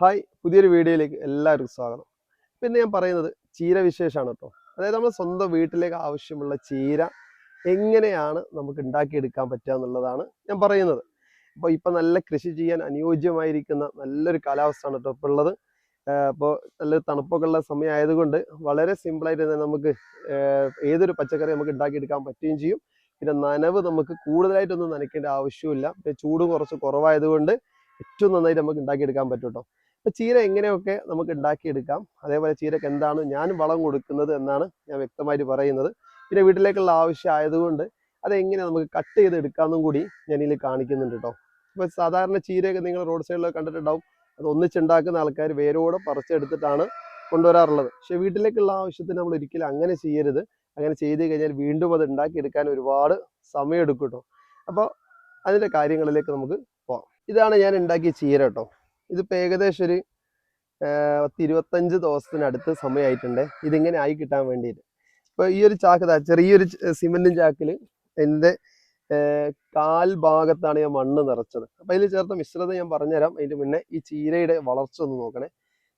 Hi പുതിയൊരു വീഡിയോയിലേക്ക് എല്ലാവർക്കും സ്വാഗതം. പിന്നെ ഞാൻ പറയുന്നത് ചീര വിശേഷമാണ് കേട്ടോ. അതായത് നമ്മൾ സ്വന്തം വീട്ടിലേക്ക് ആവശ്യമുള്ള ചീര എങ്ങനെയാണ് നമുക്ക് ഉണ്ടാക്കിയെടുക്കാൻ പറ്റുക എന്നുള്ളതാണ് ഞാൻ പറയുന്നത്. അപ്പോൾ ഇപ്പം നല്ല കൃഷി ചെയ്യാൻ അനുയോജ്യമായിരിക്കുന്ന നല്ലൊരു കാലാവസ്ഥയാണ് കേട്ടോ ഇപ്പോൾ ഉള്ളത്. അപ്പോൾ നല്ല തണുപ്പൊക്കെ ഉള്ള സമയമായതുകൊണ്ട് വളരെ സിമ്പിളായിട്ട് തന്നെ നമുക്ക് ഏതൊരു പച്ചക്കറി നമുക്ക് ഉണ്ടാക്കിയെടുക്കാൻ പറ്റുകയും ചെയ്യും. പിന്നെ നനവ് നമുക്ക് കൂടുതലായിട്ടൊന്നും നനയ്ക്കേണ്ട ആവശ്യമില്ല. പിന്നെ ചൂട് കുറച്ച് കുറവായതുകൊണ്ട് ഏറ്റവും നന്നായിട്ട് നമുക്ക് ഉണ്ടാക്കിയെടുക്കാൻ പറ്റും കേട്ടോ. അപ്പൊ ചീര എങ്ങനെയൊക്കെ നമുക്ക് ഉണ്ടാക്കിയെടുക്കാം അതേപോലെ ചീരക്ക് എന്താണ് ഞാൻ വളം കൊടുക്കുന്നത് എന്നാണ് ഞാൻ വ്യക്തമായിട്ട് പറയുന്നത്. പിന്നെ വീട്ടിലേക്കുള്ള ആവശ്യം ആയതുകൊണ്ട് അതെങ്ങനെ നമുക്ക് കട്ട് ചെയ്ത് എടുക്കാമെന്നും കൂടി ഞാൻ ഇതിൽ കാണിക്കുന്നുണ്ട് കേട്ടോ. ഇപ്പൊ സാധാരണ ചീരയൊക്കെ നിങ്ങൾ റോഡ് സൈഡിലൊക്കെ കണ്ടിട്ടുണ്ടാവും. അത് ഒന്നിച്ചുണ്ടാക്കുന്ന ആൾക്കാർ വേരോടെ പറിച്ചെടുത്തിട്ടാണ് കൊണ്ടുവരാറുള്ളത്. പക്ഷെ വീട്ടിലേക്കുള്ള ആവശ്യത്തിന് നമ്മൾ ഒരിക്കലും അങ്ങനെ ചെയ്യരുത്. അങ്ങനെ ചെയ്ത് കഴിഞ്ഞാൽ വീണ്ടും അത് ഉണ്ടാക്കിയെടുക്കാൻ ഒരുപാട് സമയം എടുക്കും കേട്ടോ. അപ്പോൾ അതിന്റെ കാര്യങ്ങളിലേക്ക് നമുക്ക് പോകാം ഇതാണ് ഞാൻ ഉണ്ടാക്കിയ ചീര കേട്ടോ. ഇതിപ്പോൾ ഏകദേശം ഒരു പത്ത് ഇരുപത്തഞ്ച് ദിവസത്തിനടുത്ത് സമയമായിട്ടുണ്ട് ഇതിങ്ങനെ ആയി കിട്ടാൻ വേണ്ടിയിട്ട്. ഇപ്പോൾ ഈ ഒരു ചാക്ക് ചെറിയൊരു സിമെന്റും ചാക്കിൽ എന്റെ കാൽ ഭാഗത്താണ് ഞാൻ മണ്ണ് നിറച്ചത്. അപ്പോൾ അതിൽ ചേർത്ത മിശ്രിതം ഞാൻ പറഞ്ഞുതരാം. അതിന്റെ മുന്നേ ഈ ചീരയുടെ വളർച്ച ഒന്ന് നോക്കണേ.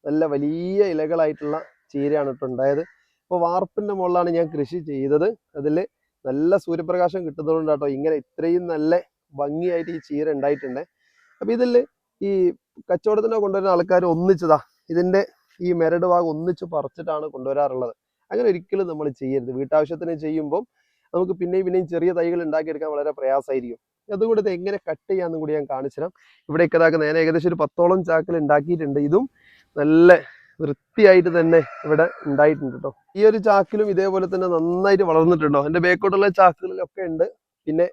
നല്ല വലിയ ഇലകളായിട്ടുള്ള ചീരയാണ് ഇപ്പോൾ ഉണ്ടായത്. ഇപ്പോൾ വാർപ്പിന്റെ മുകളിലാണ് ഞാൻ കൃഷി ചെയ്തത്. അതിൽ നല്ല സൂര്യപ്രകാശം കിട്ടുന്നതുകൊണ്ട് കേട്ടോ ഇങ്ങനെ ഇത്രയും നല്ല ഭംഗിയായിട്ട് ഈ ചീര ഉണ്ടായിട്ടുണ്ട്. അപ്പോൾ ഇതിൽ ഈ കച്ചവടത്തിന് കൊണ്ടുവരുന്ന ആൾക്കാർ ഒന്നിച്ചതാ. ഇതിന്റെ ഈ മെരട് ഭാഗം ഒന്നിച്ച് പറിച്ചിട്ടാണ് കൊണ്ടുവരാറുള്ളത്. അങ്ങനെ ഒരിക്കലും നമ്മൾ ചെയ്യരുത്. വീട്ടാവശ്യത്തിന് ചെയ്യുമ്പോൾ നമുക്ക് പിന്നെയും പിന്നെയും ചെറിയ തൈകൾ ഉണ്ടാക്കിയെടുക്കാൻ വളരെ പ്രയാസമായിരിക്കും. അതുകൂടെ ഇത് എങ്ങനെ കട്ട് ചെയ്യാമെന്നും കൂടി ഞാൻ കാണിച്ചിരാം ഇവിടെ ഇതാക്കുന്ന ഞാൻ ഏകദേശം ഒരു പത്തോളം ചാക്കിൽ ഉണ്ടാക്കിയിട്ടുണ്ട്. ഇതും നല്ല വൃത്തിയായിട്ട് തന്നെ ഇവിടെ ഉണ്ടായിട്ടുണ്ട് കേട്ടോ. ഈ ഒരു ചാക്കിലും ഇതേപോലെ തന്നെ നന്നായിട്ട് വളർന്നിട്ടുണ്ടോ? എന്റെ ബേക്കോട്ടുള്ള ചാക്കുകളിലൊക്കെ ഉണ്ട്. പിന്നെ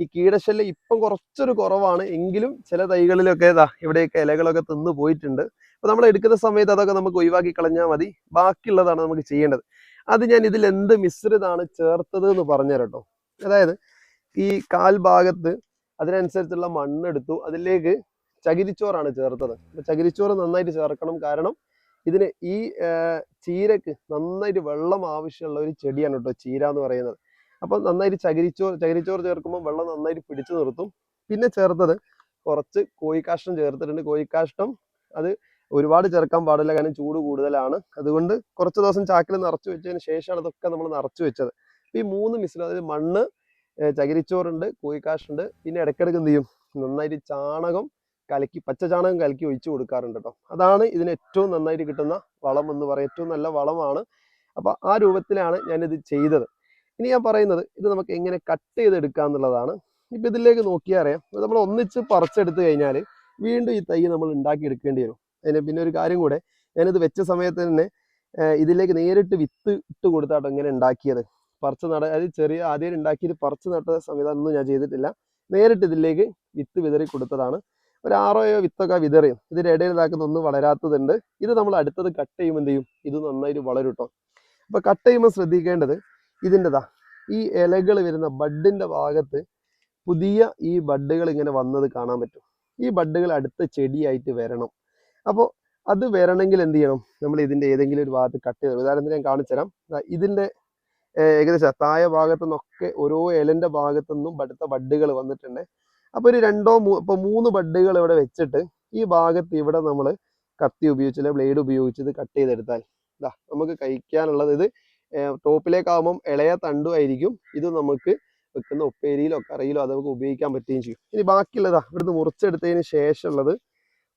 ഈ കീടശല്യം ഇപ്പം കുറച്ചൊരു കുറവാണ്. എങ്കിലും ചില തൈകളിലൊക്കെ ഇതാ ഇവിടെയൊക്കെ ഇലകളൊക്കെ തിന്നു പോയിട്ടുണ്ട്. അപ്പൊ നമ്മൾ എടുക്കുന്ന സമയത്ത് അതൊക്കെ നമുക്ക് ഒഴിവാക്കി കളഞ്ഞാൽ മതി. ബാക്കിയുള്ളതാണ് നമുക്ക് ചെയ്യേണ്ടത്. അത് ഞാൻ ഇതിൽ എന്ത് മിശ്രിതാണ് ചേർത്തത് എന്ന് പറഞ്ഞുതരാം കേട്ടോ. അതായത് ഈ കാൽ ഭാഗത്ത് അതിനനുസരിച്ചുള്ള മണ്ണെടുത്തു അതിലേക്ക് ചകിരിച്ചോറാണ് ചേർത്തത്. ചകിരിച്ചോറ് നന്നായിട്ട് ചേർക്കണം. കാരണം ഇതിന് ഈ ചീരക്ക് നന്നായിട്ട് വെള്ളം ആവശ്യമുള്ള ഒരു ചെടിയാണ് കേട്ടോ ചീര എന്ന് പറയുന്നത്. അപ്പൊ നന്നായിട്ട് ചകിരിച്ചോറ് ചകിരിച്ചോറ് ചേർക്കുമ്പോൾ വെള്ളം നന്നായിട്ട് പിടിച്ചു നിർത്തും. പിന്നെ ചേർത്തത് കുറച്ച് കോഴിക്കാഷ്ടം ചേർത്തിട്ടുണ്ട്. കോഴിക്കാഷ്ടം അത് ഒരുപാട് ചേർക്കാൻ പാടില്ല കാരണം ചൂട് കൂടുതലാണ്. അതുകൊണ്ട് കുറച്ച് ദിവസം ചാക്കിൽ നിറച്ചു വെച്ചതിന് ശേഷമാണ് ഇതൊക്കെ നമ്മൾ നിറച്ചു വെച്ചത്. ഈ മൂന്ന് മിശ്രം അതായത് മണ്ണ് ചകിരിച്ചോറുണ്ട് കോഴിക്കാഷ്ടുണ്ട് പിന്നെ ഇടയ്ക്കിടയ്ക്ക് എന്ത് ചെയ്യും? നന്നായിട്ട് ചാണകം കലക്കി പച്ച ചാണകം കലക്കി ഒഴിച്ചു കൊടുക്കാറുണ്ട് കേട്ടോ. അതാണ് ഇതിന് ഏറ്റവും നന്നായിട്ട് കിട്ടുന്ന വളം എന്ന് പറയും ഏറ്റവും നല്ല വളമാണ്. അപ്പൊ ആ രൂപത്തിലാണ് ഞാനിത് ചെയ്തത്. ഇനി ഞാൻ പറയുന്നത് ഇത് നമുക്ക് എങ്ങനെ കട്ട് ചെയ്തെടുക്കുക എന്നുള്ളതാണ്. ഇപ്പൊ ഇതിലേക്ക് നോക്കിയാൽ അറിയാം. നമ്മൾ ഒന്നിച്ച് പറിച്ചെടുത്ത് കഴിഞ്ഞാൽ വീണ്ടും ഈ തൈ നമ്മൾ ഉണ്ടാക്കി എടുക്കേണ്ടി വരും. അതിന് പിന്നെ ഒരു കാര്യം കൂടെ ഞാനിത് വെച്ച സമയത്ത് തന്നെ ഇതിലേക്ക് നേരിട്ട് വിത്ത് ഇട്ട് കൊടുത്താട്ടോ ഇങ്ങനെ ഉണ്ടാക്കിയത്. പറിച്ച് നട അത് ചെറിയ ആദ്യം ഉണ്ടാക്കിയത് പറിച്ച് നട്ട സംവിധാനമൊന്നും ഞാൻ ചെയ്തിട്ടില്ല. നേരിട്ട് ഇതിലേക്ക് വിത്ത് വിതറി കൊടുത്തതാണ്. ഒരു ആറോ ഏഴോ വിത്തൊക്കെ വിതറിയും ഇതിന്റെ ഇടയിൽ ഇതാക്കുന്ന ഒന്നും വളരാത്തതുണ്ട്. ഇത് നമ്മൾ അടുത്തത് കട്ട് ചെയ്യുമ്പോൾ എന്ത് ചെയ്യും? ഇത് നന്നായിട്ട് വളരും കേട്ടോ അപ്പൊ കട്ട് ചെയ്യുമ്പോൾ ശ്രദ്ധിക്കേണ്ടത് ഇതിന്റെതാ. ഈ ഇലകൾ വരുന്ന ബഡിന്റെ ഭാഗത്ത് പുതിയ ഈ ബഡുകൾ ഇങ്ങനെ വന്നത് കാണാൻ പറ്റും. ഈ ബഡുകൾ അടുത്ത ചെടിയായിട്ട് വരണം. അപ്പോൾ അത് വരണമെങ്കിൽ എന്ത് ചെയ്യണം? നമ്മൾ ഇതിന്റെ ഏതെങ്കിലും ഒരു ഭാഗത്ത് കട്ട് ചെയ്ത് ഉദാഹരണത്തിന് ഞാൻ കാണിച്ചു തരാം. ഇതിന്റെ ഏകദേശം താഴെ ഭാഗത്തു നിന്നൊക്കെ ഓരോ ഇലന്റെ ഭാഗത്തു നിന്നും അടുത്ത ബഡുകൾ വന്നിട്ടുണ്ട്. അപ്പൊ ഒരു രണ്ടോ മൂ ഇപ്പൊ മൂന്ന് ബഡുകൾ ഇവിടെ വെച്ചിട്ട് ഈ ഭാഗത്ത് ഇവിടെ നമ്മൾ കത്തി ഉപയോഗിച്ച് അല്ലെങ്കിൽ ബ്ലേഡ് ഉപയോഗിച്ച് ഇത് കട്ട് ചെയ്തെടുത്താൽ. ഇതാ നമുക്ക് കഴിക്കാനുള്ളത് ഇത് ടോപ്പിലേക്കാവുമ്പം ഇളയ തണ്ടും ആയിരിക്കും. ഇത് നമുക്ക് വെക്കുന്ന ഉപ്പേരിയിലോ കറിയിലോ അത് നമുക്ക് ഉപയോഗിക്കാൻ പറ്റുകയും ചെയ്യും. ഇനി ബാക്കിയുള്ളതാ ഇവിടുന്ന് മുറിച്ചെടുത്തതിന് ശേഷമുള്ളത്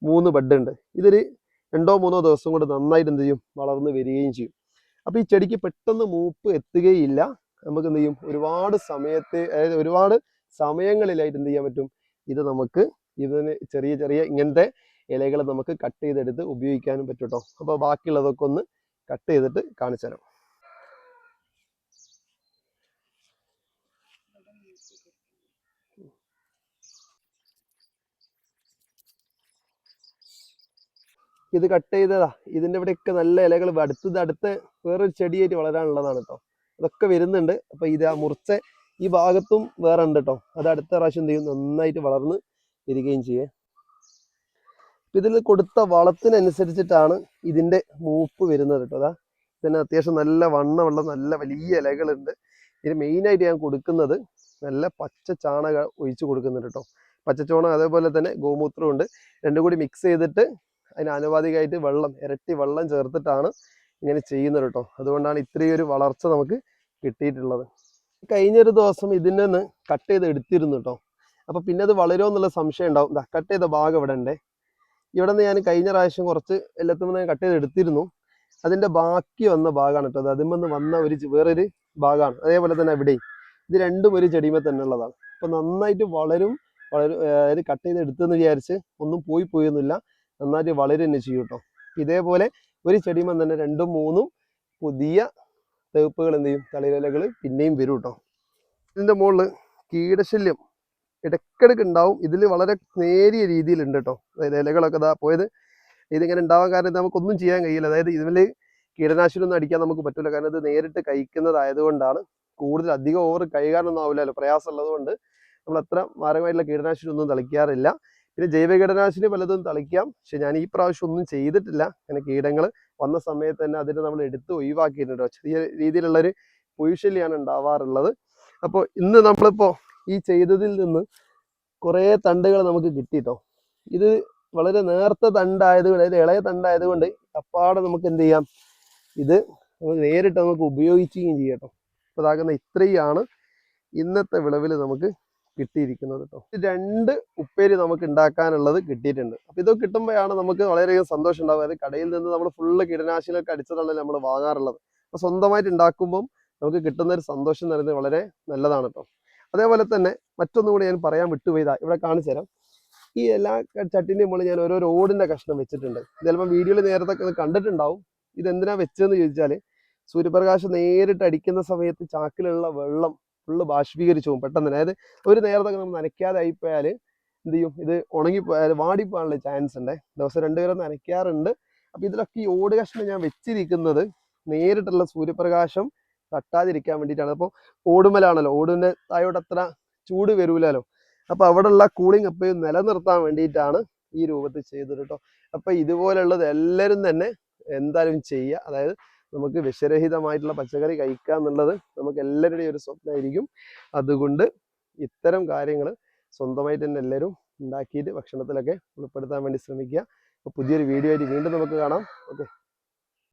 മൂന്ന് ബഡ് ഉണ്ട് ഇതൊരു രണ്ടോ മൂന്നോ ദിവസം കൊണ്ട് നന്നായിട്ട് എന്ത് ചെയ്യും? വളർന്ന് വരികയും ചെയ്യും. അപ്പോൾ ഈ ചെടിക്ക് പെട്ടെന്ന് മൂപ്പ് എത്തുകയില്ല. നമുക്ക് എന്ത് ചെയ്യും? ഒരുപാട് സമയത്തെ അതായത് ഒരുപാട് സമയങ്ങളിലായിട്ട് എന്ത് ചെയ്യാൻ പറ്റും? ഇത് നമുക്ക് ഇതിന് ചെറിയ ചെറിയ ഇങ്ങനത്തെ ഇലകൾ നമുക്ക് കട്ട് ചെയ്തെടുത്ത് ഉപയോഗിക്കാനും പറ്റും കേട്ടോ അപ്പോൾ ബാക്കിയുള്ളതൊക്കെ ഒന്ന് കട്ട് ചെയ്തിട്ട് കാണിച്ചു തരാം ഇത് കട്ട് ചെയ്തതാ. ഇതിന്റെ ഇവിടെയൊക്കെ നല്ല ഇലകൾ അടുത്തത് അടുത്ത് വേറൊരു ചെടിയായിട്ട് വളരാനുള്ളതാണ് കേട്ടോ അതൊക്കെ വരുന്നുണ്ട്. അപ്പൊ ഇത് ആ മുറിച്ച ഈ ഭാഗത്തും വേറെ ഉണ്ട് കേട്ടോ അത് അടുത്ത പ്രാവശ്യം ചെയ്യും? നന്നായിട്ട് വളർന്ന് വരികയും ചെയ്യേ. ഇതിൽ കൊടുത്ത വളത്തിനനുസരിച്ചിട്ടാണ് ഇതിന്റെ മൂപ്പ് വരുന്നത് കേട്ടോ അതാ ഇതിന് അത്യാവശ്യം നല്ല വണ്ണമുള്ള നല്ല വലിയ ഇലകളുണ്ട്. ഇത് മെയിനായിട്ട് ഞാൻ കൊടുക്കുന്നത് നല്ല പച്ച ചാണക ഒഴിച്ച് കൊടുക്കുന്നുണ്ട് കേട്ടോ പച്ചച്ചോണം അതേപോലെ തന്നെ ഗോമൂത്രമുണ്ട്. രണ്ടും കൂടി മിക്സ് ചെയ്തിട്ട് അതിന് ആനുപാതികമായിട്ട് വെള്ളം ഇരട്ടി വെള്ളം ചേർത്തിട്ടാണ് ഇങ്ങനെ ചെയ്യുന്നത് കേട്ടോ. അതുകൊണ്ടാണ് ഇത്രയും ഒരു വളർച്ച നമുക്ക് കിട്ടിയിട്ടുള്ളത്. കഴിഞ്ഞൊരു ദിവസം ഇതിൽ നിന്ന് കട്ട് ചെയ്ത് എടുത്തിരുന്നു കേട്ടോ. അപ്പോൾ പിന്നെ അത് വളരുമോ എന്നുള്ള സംശയം ഉണ്ടാവും. കട്ട് ചെയ്ത ഭാഗം ഇവിടെ ഉണ്ട്. ഇവിടെ നിന്ന് ഞാൻ കഴിഞ്ഞ പ്രാവശ്യം കുറച്ച് എല്ലാത്തുമ്പോൾ കട്ട് ചെയ്ത് എടുത്തിരുന്നു. അതിന്റെ ബാക്കി വന്ന ഭാഗമാണ് കേട്ടോ. അത് അതിമെന്ന് വന്ന ഒരു വേറൊരു ഭാഗമാണ്. അതേപോലെ തന്നെ ഇവിടെയും. ഇത് രണ്ടും ഒരു ചെടിമേ തന്നെ ഉള്ളതാണ്. അപ്പൊ നന്നായിട്ട് വളരും വളരും അതായത് കട്ട് ചെയ്ത് എടുത്തെന്ന് വിചാരിച്ച് ഒന്നും പോയി പോയൊന്നുമില്ല. നന്നായിട്ട് വളരും തന്നെ ചെയ്യും കേട്ടോ ഇതേപോലെ ഒരു ചെടിമേ തന്നെ രണ്ടും മൂന്നും പുതിയ തേപ്പുകൾ എന്ത് ചെയ്യും? തളിരിലകൾ പിന്നെയും വരും കേട്ടോ ഇതിന്റെ മുകളിൽ കീടശല്യം ഇടയ്ക്കിടയ്ക്ക് ഉണ്ടാവും. ഇതിൽ വളരെ നേരിയ രീതിയിലുണ്ട് കേട്ടോ അതായത് ഇലകളൊക്കെ ഇതാ പോയത് ഇതിങ്ങനെ ഉണ്ടാവാൻ കാരണം നമുക്കൊന്നും ചെയ്യാൻ കഴിയില്ല. അതായത് ഇതിൽ കീടനാശിനി ഒന്നും അടിക്കാൻ നമുക്ക് പറ്റില്ല കാരണം ഇത് നേരിട്ട് കഴിക്കുന്നതായതുകൊണ്ടാണ് കൂടുതൽ അധികം ഓവർ കൈകാരനൊന്നും ആവില്ലല്ലോ. പ്രയാസമുള്ളത് കൊണ്ട് നമ്മൾ അത്ര മാരകമായിട്ടുള്ള കീടനാശിനി ഒന്നും തളിക്കാറില്ല. പിന്നെ ജൈവ കീടനാശിനി പലതും തളിക്കാം. പക്ഷെ ഞാൻ ഈ പ്രാവശ്യം ഒന്നും ചെയ്തിട്ടില്ല. അങ്ങനെ കീടങ്ങൾ വന്ന സമയത്ത് തന്നെ അതിനെ നമ്മൾ എടുത്ത് ഒഴിവാക്കിയിട്ടുണ്ട് ചെറിയ രീതിയിലുള്ളൊരു പുഴുശല്യാണ് ഉണ്ടാവാറുള്ളത്. അപ്പോൾ ഇന്ന് നമ്മളിപ്പോൾ ഈ ചെയ്തതിൽ നിന്ന് കുറേ തണ്ടുകൾ നമുക്ക് കിട്ടിട്ടോ ഇത് വളരെ നേർത്ത തണ്ടായതുകൊണ്ട് അതായത് ഇളയ തണ്ടായതുകൊണ്ട് അപ്പാടെ നമുക്ക് എന്ത് ചെയ്യാം? ഇത് നമുക്ക് നേരിട്ട് നമുക്ക് ഉപയോഗിക്കുകയും ചെയ്യാം കേട്ടോ. അപ്പോൾ ഇതാകുന്ന ഇത്രയാണ് ഇന്നത്തെ വിളവിൽ നമുക്ക് കിട്ടിയിരിക്കുന്നത് കേട്ടോ രണ്ട് ഉപ്പേരി നമുക്ക് ഉണ്ടാക്കാനുള്ളത് കിട്ടിയിട്ടുണ്ട്. അപ്പോൾ ഇത് കിട്ടുമ്പോഴാണ് നമുക്ക് വളരെയധികം സന്തോഷം ഉണ്ടാവുക. അതായത് കടയിൽ നിന്ന് നമ്മൾ ഫുള്ള് കീടനാശിനിയൊക്കെ അടിച്ചതാണല്ലോ നമ്മൾ വാങ്ങാറുള്ളത്. അപ്പോൾ സ്വന്തമായിട്ട് ഉണ്ടാക്കുമ്പം നമുക്ക് കിട്ടുന്ന ഒരു സന്തോഷം തരുന്നത് വളരെ നല്ലതാണ് കേട്ടോ അതേപോലെ തന്നെ മറ്റൊന്നും കൂടി ഞാൻ പറയാൻ വിട്ടുപോയതാ. ഇവിടെ കാണിച്ചു തരാം. ഈ എല്ലാ ചട്ടിന്റെയും മുകളിൽ ഞാൻ ഓരോ റോഡിന്റെ കഷ്ണം വെച്ചിട്ടുണ്ട്. ചിലപ്പോൾ വീഡിയോയിൽ നേരത്തെ കണ്ടിട്ടുണ്ടാവും. ഇത് എന്തിനാ വെച്ചതെന്ന് ചോദിച്ചാൽ സൂര്യപ്രകാശം നേരിട്ട് അടിക്കുന്ന സമയത്ത് ചാക്കിലുള്ള വെള്ളം ഫുള്ള് ബാഷ്പീകരിച്ചു പോകും. പെട്ടെന്ന് തന്നെ. അതായത് ഒരു നേരത്തൊക്കെ നമ്മൾ നനയ്ക്കാതെ ആയിപ്പോയാൽ എന്ത് ചെയ്യും? ഇത് ഉണങ്ങിപ്പോയാൽ വാടിപ്പോകാനുള്ള ചാൻസ് ഉണ്ട്. ദിവസം രണ്ടുപേരും നനയ്ക്കാറുണ്ട്. അപ്പോൾ ഇതിലൊക്കെ ഈ ഓട് കഷ്ണം ഞാൻ വെച്ചിരിക്കുന്നത് നേരിട്ടുള്ള സൂര്യപ്രകാശം തട്ടാതിരിക്കാൻ വേണ്ടിയിട്ടാണ്. അപ്പോൾ ഓടുമലാണല്ലോ. ഓടിന്റെ തായോട്ട് അത്ര ചൂട് വരൂലല്ലോ. അപ്പോൾ അവിടെയുള്ള കൂളിംഗ് അപ്പം നിലനിർത്താൻ വേണ്ടിയിട്ടാണ് ഈ രൂപത്തിൽ ചെയ്തത് കേട്ടോ. അപ്പോൾ ഇതുപോലുള്ളത് എല്ലാവരും തന്നെ എന്തായാലും ചെയ്യുക. അതായത് നമുക്ക് വിഷരഹിതമായിട്ടുള്ള പച്ചക്കറി കഴിക്കുക എന്നുള്ളത് നമുക്ക് എല്ലാവരുടെയും ഒരു സ്വപ്നമായിരിക്കും. അതുകൊണ്ട് ഇത്തരം കാര്യങ്ങൾ സ്വന്തമായിട്ട് തന്നെ എല്ലാവരും ഉണ്ടാക്കിയിട്ട് ഭക്ഷണത്തിലൊക്കെ ഉൾപ്പെടുത്താൻ വേണ്ടി ശ്രമിക്കുക. അപ്പോൾ പുതിയൊരു വീഡിയോ ആയിട്ട് വീണ്ടും നമുക്ക് കാണാം. ഓക്കെ.